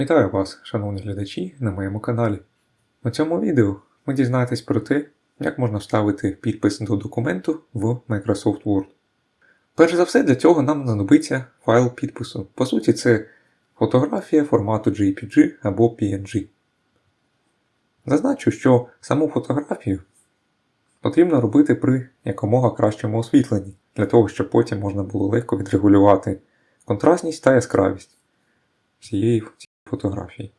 Вітаю вас, шановні глядачі, на моєму каналі. У цьому відео ви дізнаєтесь про те, як можна вставити підпис до документу в Microsoft Word. Перш за все, для цього нам знадобиться файл підпису. По суті, це фотографія формату JPG або PNG. Зазначу, що саму фотографію потрібно робити при якомога кращому освітленні, для того, щоб потім можна було легко відрегулювати контрастність та яскравість цієї фотографії.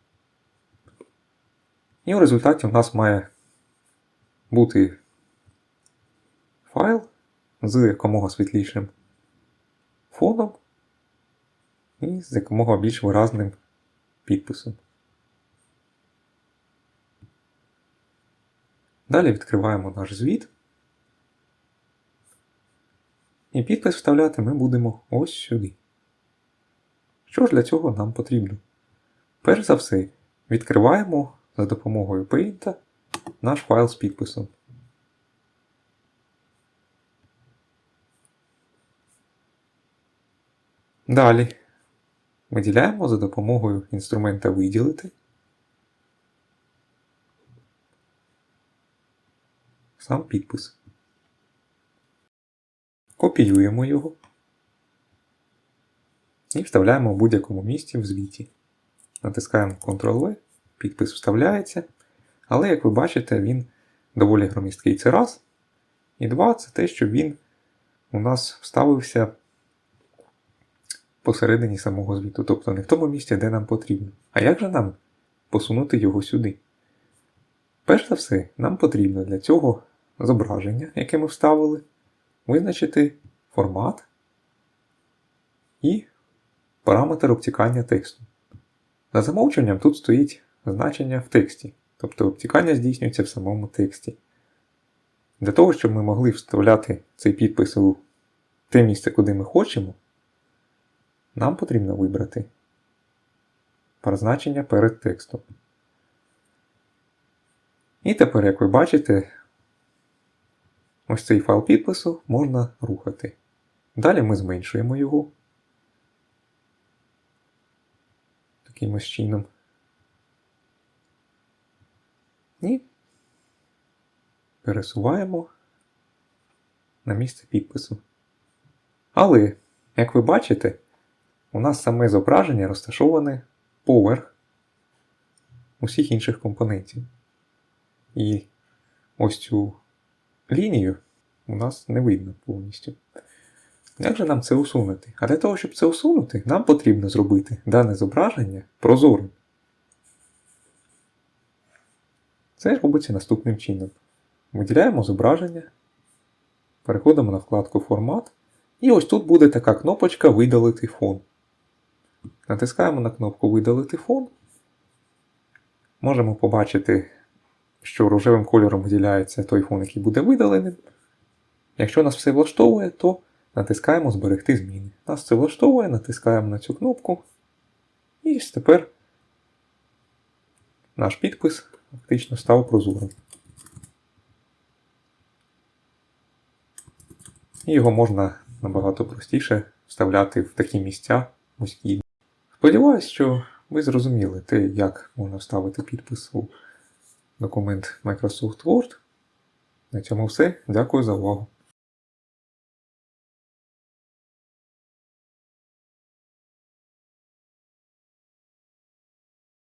І в результаті у нас має бути файл з якомога світлішим фоном і з якомога більш виразним підписом. Далі відкриваємо наш звіт. І підпис вставляти ми будемо ось сюди. Що ж для цього нам потрібно? Перш за все, відкриваємо за допомогою Paint наш файл з підписом. Далі виділяємо за допомогою інструмента Виділити сам підпис. Копіюємо його і вставляємо в будь-якому місці в звіті. Натискаємо Ctrl-V, підпис вставляється. Але, як ви бачите, він доволі громісткий це раз. І два це те, що він у нас вставився посередині самого звіту, тобто не в тому місці, де нам потрібно. А як же нам посунути його сюди? Перш за все, нам потрібно для цього зображення, яке ми вставили, визначити формат і параметр обтікання тексту. За замовченням тут стоїть значення в тексті, тобто обтікання здійснюється в самому тексті. Для того, щоб ми могли вставляти цей підпис у те місце, куди ми хочемо, нам потрібно вибрати значення перед текстом. І тепер, як ви бачите, ось цей файл підпису можна рухати. Далі ми зменшуємо його якимось чином. І пересуваємо на місце підпису. Але, як ви бачите, у нас саме зображення розташоване поверх усіх інших компонентів. І ось цю лінію у нас не видно повністю. Як же нам це усунути? А для того, щоб це усунути, нам потрібно зробити дане зображення прозорим. Це робиться наступним чином. Виділяємо зображення, переходимо на вкладку Формат, і ось тут буде така кнопочка Видалити фон. Натискаємо на кнопку Видалити фон. Можемо побачити, що рожевим кольором виділяється той фон, який буде видаленим. Якщо нас все влаштовує, то натискаємо Зберегти зміни. Нас це влаштовує, натискаємо на цю кнопку. І тепер наш підпис фактично став прозорим. І його можна набагато простіше вставляти в такі місця вузькі. Сподіваюсь, що ви зрозуміли те, як можна вставити підпис у документ Microsoft Word. На цьому все. Дякую за увагу.